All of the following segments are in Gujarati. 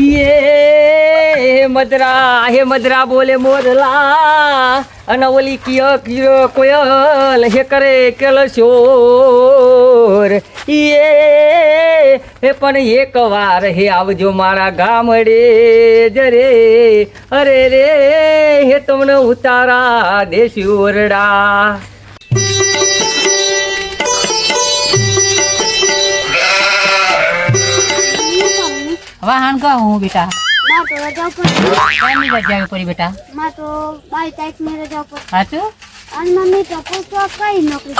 એ મદરા, હે મદરા બોલે મોરલા. અને ઓલી કિય કિય, કોયલ હે કરે કેલશોર. એ હે પણ એક વાર હે આવજો મારા ગામડે. જરે અરે રે, હે તમને ઉતારા દેશી ઓરડા. વાહન કહું હું બેટા? માં તો રજા ઉપર કેમની રજા પડી બેટા? માં તો બાવીસ તારીખની રજા ઉપર સાચું અને મમ્મી તો પૂછવા કઈ નોકરી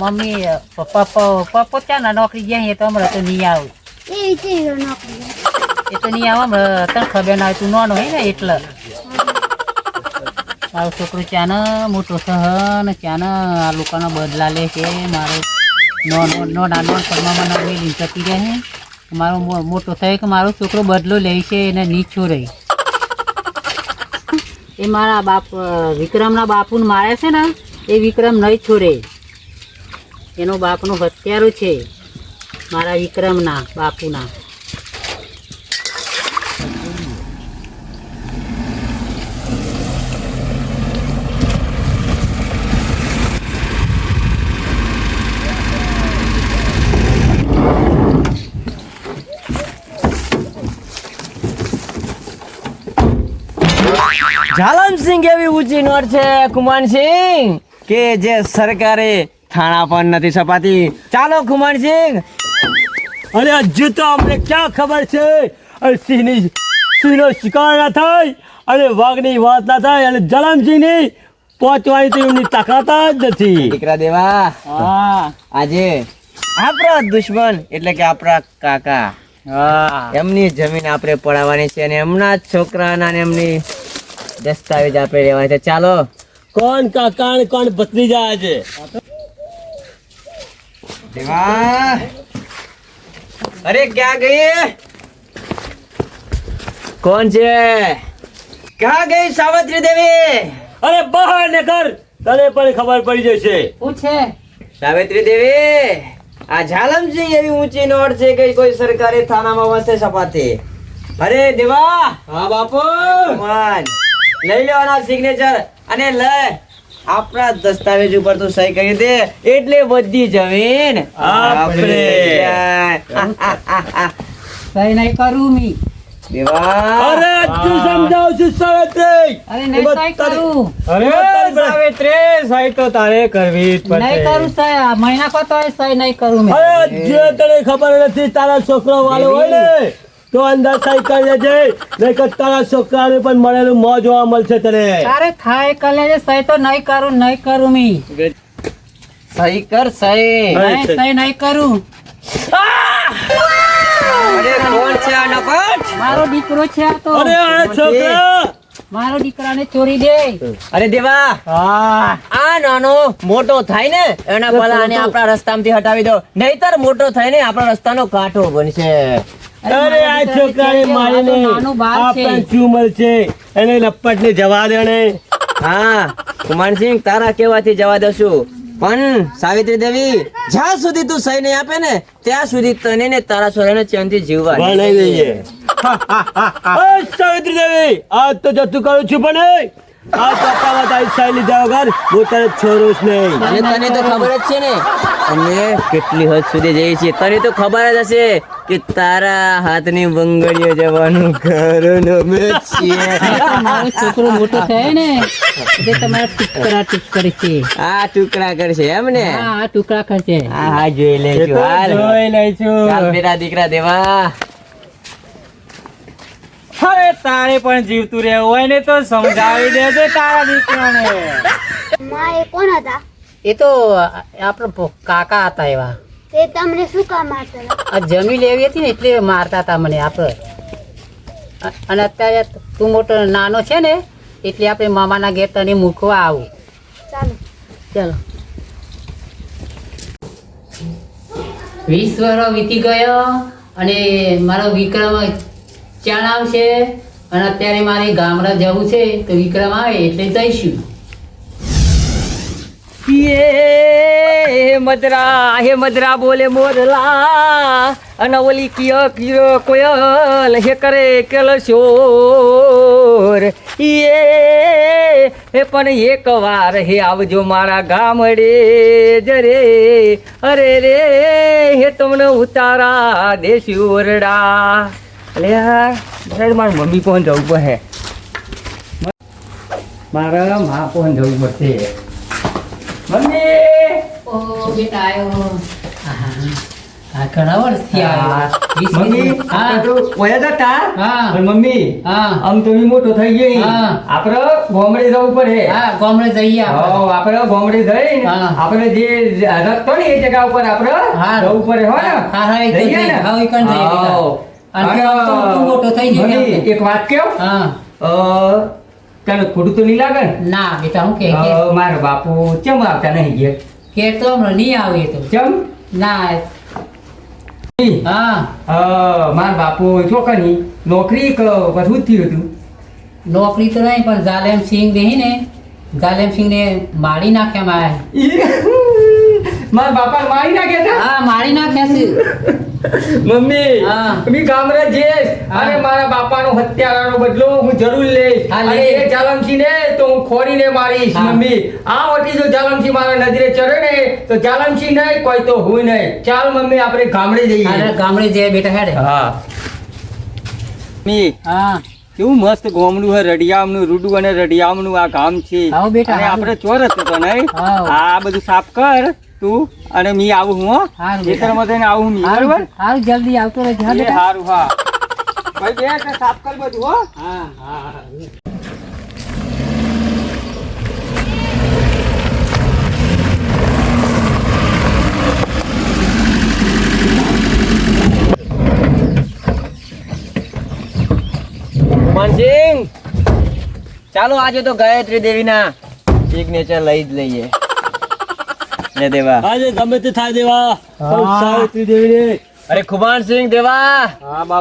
ના. મમ્મી પપ્પા પપ્પા પોતાના નોકરી ગયા તો હમણાં તો નહીં આવું. ચીરો નોકરી એ તો નહીં આવું તને ખબર ના તું નાનો હોય ને એટલે. મારો છોકરો ચાને મોટો સહન ચાને આ લોકોનો બદલા લે છે મારો નો નોના નોન પગમાં મને મેલી જતી રહે મારો મોટો થાય કે મારો છોકરો બદલો લે છે, એને નીચો રહી એ મારા બાપ વિક્રમના બાપુને મારે છે ને, એ વિક્રમ નહીં છોડે એનો બાપનું હત્યારો છે, મારા વિક્રમના બાપુના. જાલમસિંહ એવી ઊંચી નોટ છે કુમારસિંહ કે જે સરકારે થાણા પણ નથી સપાતી. ચાલો કુમારસિંહ અરે હજુ તો અમને ક્યાં ખબર છે? અરે સિંહની સિંહનો શિકાર ના થાય અને વાઘની વાત ના થાય અને જલમસિંહની પહોંચવાની તો એમની તાકાત જ નથી. દીકરા દેવા હા. આજે આપણા દુશ્મન એટલે કે આપણા કાકા. એમની જમીન આપણે પડાવવાની છે અને એમના જ છોકરાના ને એમની દસ્તાવેજ આપણે લેવા છે. ચાલો. કોણ કાકા અને કોણ ભત્રીજા છે દેવા. અરે ક્યાં ગઈ કોણ છે? ક્યાં ગઈ સાવત્રી દેવી? અરે બહાર ને કર તને પણ ખબર પડી જશે. હું છે? સાવિત્રી દેવી આ ઝાલમસિંહ એવી ઊંચી નોટ છે કે કોઈ સરકારી થાનામાં વસે સપાતી અરે દેવા. હા બાપુ. કમાન લઈ લેવાના સિગ્નેચર અને લે આપણા દસ્તાવેજ ઉપર તું સહી કરી દે. એટલે બધી જમીન. આપણે. સહી નહીં કરું મી. અરે હજુ સમજાવું છું સાવિત્રી. અરે નહીં કરું. અરે અરે સાવિત્રી. સહી તો તારે કરવી જ નહીં કરું સહી. મહિના કો તો સહી નહીં કરું મેં. અરે જે તને ખબર નથી તારા છોકરો વાળો હોય ને. તો અંદર સાયકલ લેજે નહીં કે તારા છોકરાને પણ મળેલું મો જોવા મળશે તને. અરે થાય કલે સહી તો નહીં કરું નહીં કરું મી. સહી કર સહી. નહીં સહી નહીં કરું. અરે કોણ છે આ નકટ મારો દીકરો છે આ તો. અરે આ છોકરો! મારો દીકરાને ચોરી દે. અરે દેવા! આ નાનો મોટો થાય ને એના આને આપણા રસ્તામાંથી હટાવી દો. નહીતર મોટો થાય ને આપણા રસ્તાનો કાંટો બનશે. અરે આ છોકરાને મારીને નાનું બાળ છે. એને લપટને જવા દેણે. હા કુમારસિંહ તારા કેવાથી જવા દઉં પણ સાવિત્રી દેવી જ્યાં સુધી તું સહી નહીં આપે ને ત્યાં સુધી તને ને તારા છોરાને ચેનથી જીવવા ભણાઈ દઈએ. સાવિત્રી દેવી આજ તો જતું કરું છું પણ આ ચોક્કામાં તારી સાઈ લીધા વગર હું તને છોડું જ નહીં. અને તને તો ખબર જ છે ને. અમે કેટલી હદ સુધી જઈએ છીએ. તને તો ખબર જ હશે કે તારા હાથની બંગડીઓ જવાનું કારણ અમે છીએ. મારો છોકરો મોટો થાય ને એટલે તમારે ટુકડા ટુક કરે છે. આ ટુકડા કરશે એમ ને? આ ટુકડા કરશે. હા હા જોઈ લેજો. જોઈ ચાલ બેટા દીકરા દેવા. અરે તારે પણ જીવતું રહેવું હોય ને તો સમજાવી દેજે તારા દીકરાને. માં એ કોણ હતા? એ તો આપણો કાકા હતા એવા. તે તમને શું કામ મારતા આ જમી લેવી હતી ને એટલે મારતા હતા મને આપણે. અને અત્યારે તું મોટો નાનો છે ને એટલે આપણે મામાના ઘેર તને મૂકવા આવું. ચાલો. ચાલો. વીસ વર્ષ વીતી ગયો અને મારો વિક્રમ ચાણ આવશે અને અત્યારે મારે ગામડા જવું છે, તો વિક્રમ આવે એટલે જઈશું. હે મદરા હે મદરા બોલે મોરલા. અને ઓલી કિય કિય, કોયલ, હે કરે કેલ શોર. એ હે પણ એક વાર હે આવજો મારા ગામડે જરે અરે રે, હે તમને ઉતારા દેશી ઓરડા અલે યાર મારી મમ્મી પણ જવું પડે મારા મા પણ જવું પડશે મમ્મી ઓ બેટા આવ્યો હા ઘણા વર્ષથી આવ્યો મમ્મી હા તો કોયા જ હા. પણ મમ્મી હા આમ તો મોટો થઈ ગઈ હા. આપણે ગોમડે જવું પડે હા ગોમડે જઈએ. હા, આપણે ગોમડે જઈને હા. આપણે જે રસ્તો ને એ જગ્યા ઉપર આપણે હા. જવું પડે હો ને હા, હા, જઈએ જઈએ. ને? હા, એ પણ જઈએ બેટા. હાઉ. અને મોટો થઈ ગયો એક વાત કેવ હા. તને ખોટું તો નહીં લાગે? ના બેટા હું કે મારા બાપુ કેમ આવતા નહીં ગયા કે તો નહીં આવે તો. કેમ ના. હા. મારા બાપુ ચોકની નોકરી બધું થયું હતું. નોકરી તો નહીં પણ જાલેમ સિંહ દેહી ને જાલેમ સિંહ ને મારી નાખ્યા મારા. મારા બાપા મારી નાખ્યા હા મારી નાખ્યા છે. મમ્મી હા. ગામડે જઈશ. અને મારા બાપાનો હત્યારાનો બદલો હું જરૂર લઈશ. અને એ જાલમસી ને તો હું ખોડીને મારીશ મમ્મી. આ વટી જો જાલમસી મારા નજરે ચડે ને તો જાલમસી નહીં કોઈ તો હું નહીં. ચાલ મમ્મી આપણે ગામડે અરે ગામડે જઈએ બેટા હેડે. હા. મી હા. કેવું મસ્ત ગોમડું હે રડિયામનું રૂડું અને રડિયામનું આ ગામ છે. આવો બેટા, આપણે ચોરસ હતો નહીં. આ બધું સાફ કર. તું અને મી આવું હું. ખેતરમાં જઈને આવું હું મી બરોબર? હારું હારું જલ્દી આવતો રહેજે હારું હા. ભાઈ બે સાફ કર બધું હો. હા હા મનસિંહ ચાલો આજે તો ગાયત્રી દેવીના સિગ્નેચર લઈ જ લઈએ. લે દેવા. આજે ગમે તે થાય દેવા. સાવિત્રી દેવીને. અરે ખુમાનસિંહ દેવા.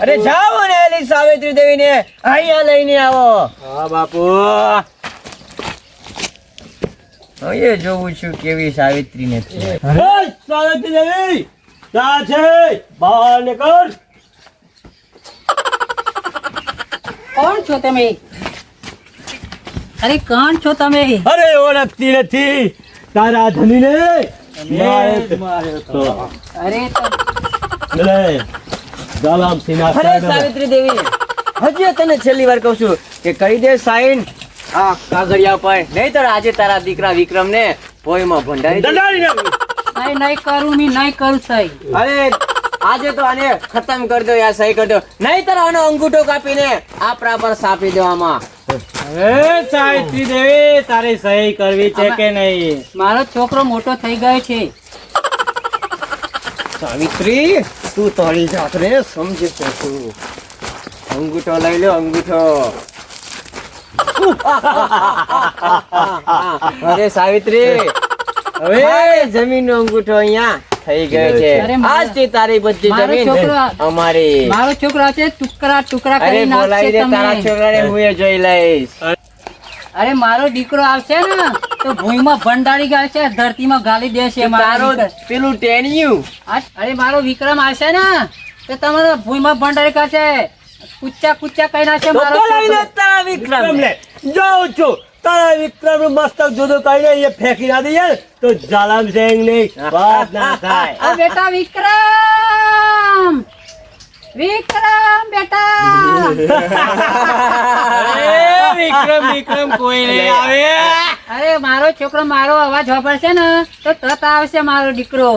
અરે જાઓ ને એલી સાવિત્રી દેવીને. અહીંયા લઈને આવો. હા બાપુ. હવે જોઉં છું કેવી સાવિત્રી ને હે સાવિત્રી દેવી ક્યાં છે? બહાર નીકળ. કોણ છો તમે? અરે કોણ છો તમે? અરે ઓળખતી નથી. તારા ધનીને મારે અરે તો લે જાલામ સિંહના અરે સાહેબ. સાવિત્રી દેવી હજી તને છેલ્લી વાર કહું છું કે કરી દે સાઈન આ કાગળિયા પર નહીં તો આજે તારા દીકરા વિક્રમ ને પોઈમાં ભંડારી. નહીં નહીં કરું મી નહીં કરું સહી અરે આજે તો આને ખતમ કરી દો યાર સહી કરી દો નહીં તો આનો અંગૂઠો કાપીને આ પ્રાપર સાપી દેવામાં સાવિત્રી દેવી તારી સહી કરવી છે કે નહીં? મારો છોકરો મોટો થઈ ગયો છે. સાવિત્રી તું તારી જાતને સમજી શકું. અંગૂઠો લઈ લો અંગૂઠો. અરે સાવિત્રી હવે જમીનનો અંગૂઠો અહીંયા. થઈ ગયો છે. મારો- આજથી તારી બધી જમીન અમારી મારો છોકરો છે ટુકડા ટુકડા કરી નાખશે તમને તારા છોકરાને હું એ જોઈ લઈશ. અરે મારો દીકરો આવશે ને તો ભૂઈમાં ભંડારી છે ધરતીમાં ગાલી દેશે મારો પેલું ટેનિયું. અરે મારો વિક્રમ આવશે ને તો તમારો ભૂઈમાં ભંડારી કરશે કુચ્ચા કુચ્ચા કઈ નાખશે મારો વિક્રમ જાઉં છું. તારા વિક્રમ મસ્તક જુદું કરીને એ ફેંકી ના દઈએ તો જાલામ સિંહની વાત ના થાય. બેટા વિક્રમ! વિક્રમ બેટા! વિક્રમ વિક્રમ કોઈ નહીં આવે. અરે મારો છોકરો મારો અવાજ વાપરશે ને તો તત આવશે મારો દીકરો.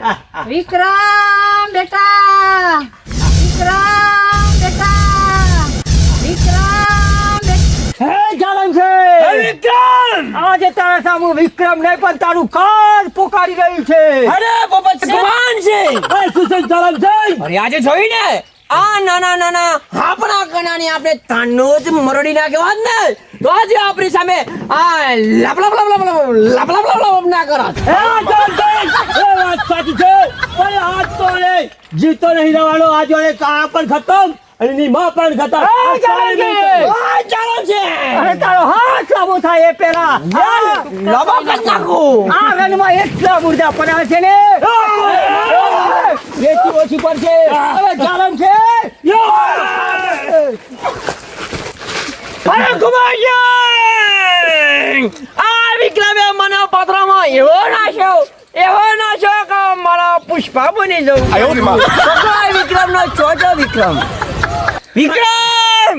વિક્રમ બેટા! વિક્રમ! હે છે. વિક્રમ! આજે તારા સામે વિક્રમ નહીં પણ તારું કાર પોકારી રહ્યું છે. અરે પોપટ ભગવાન છે. એ સુશીલ જાલામ છે. અરે આજે જોઈ ને આ નાના નાના આપણા કણાની આપણે તાનો જ મરડી નાખ્યો હોત ને તો આજે આપણી સામે આ લપ લપ લપ લપ લપ લપ લપ લપ ના કરત એ વાત સાચી છે. પણ આજ તો જીતો નહીં રહેવાનો આજ એ કા પણ ખતમ. અને ની માં પણ ખતમ આ જાલામ છે. આ ચાલો છે. અરે તારો હાથ લાંબો થાય એ પેલા આ, કર નાખો. આ રનમાં એટલા મુર્દા પડ્યા છે ને. વેચી ઓછી પર છે. અરે જાલમ છે. અરે કુમાર આ વિક્રમે મને પત્રમાં એવો નાખ્યો. એવો નાખ્યો કે મારા પુષ્પા બની જવું વિક્રમ. નો છોટો વિક્રમ. વિક્રમ!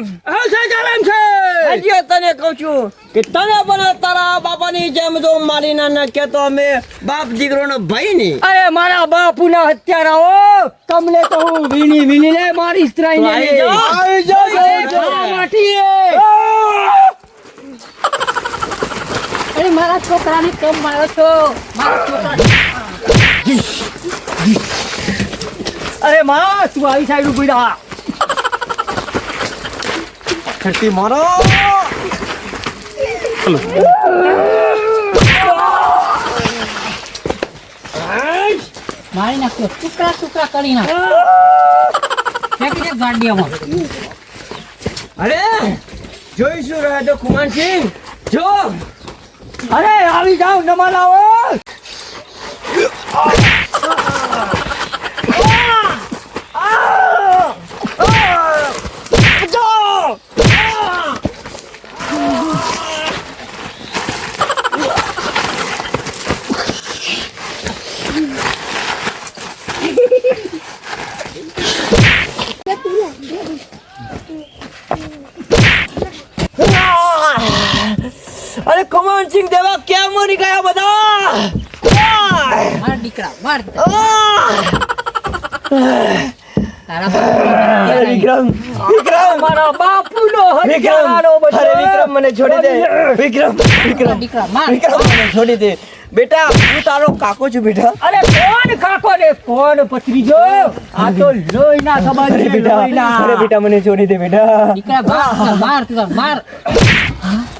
હજી તને કહું છું કે તને પણ તારા બાપાની જેમ જો મારી ના કે તો અમે બાપ દીકરોનો ભાઈ નહીં. અરે મારા બાપુના હત્યારાઓ તમને તો હું વીણી વીણી ને મારી સ્ત્રાઈને આવી જાઓ. આવી જાઓ માટી અરે મારા છોકરાને કેમ મારો છો? મારા છોકરા અરે માં તું આવી સાઈડ ઊભી રહા. છઠ્ઠી મારો. મારી નાખ્યો ટુકડા ટુકડા કરી નાખ. ફેંકી દે ગાડીઓમાં અરે જોઈશું રહે તો કુમારસિંહ જો. અરે આવી જાઓ નમા લાવો અરે કુમારસિંહ દેવા ક્યાં મરી ગયા બધા માર દીકરા માર વિક્રમ વિક્રમ! મારા બાપુનો વિક્રમ બધો. અરે વિક્રમ મને છોડી દે. વિક્રમ. મારા દીકરા માર વિક્રમ મને છોડી દે. બેટા હું તારો કાકો છું બેટા. અરે કોણ કાકો ને કોણ પથરીજો આ તો લોહીના સંબંધ અરે બેટા અરે બેટા મને છોડી દે બેટા. દીકરા માર માર તું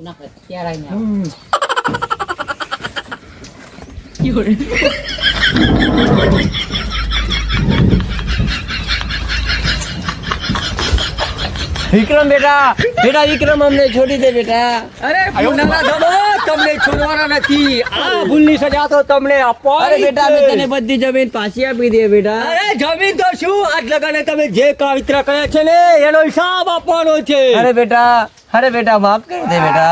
માર આ બાપના હત્યારા અહીંયા વિક્રમ બેટા બેટા વિક્રમ અમને છોડી દે બેટા અરે ભૂલના ધમો તમને છોડવાના નથી આ ભૂલની સજા તો તમને અરે બેટા અમે તને બધી જમીન પાછી આપી દે બેટા અરે જમીન તો શું આજ લગાને તમે જે કાવિત્ર કર્યા છે ને એનો હિસાબ આપવાનો છે અરે બેટા अरे बेटा माफ कर दे बेटा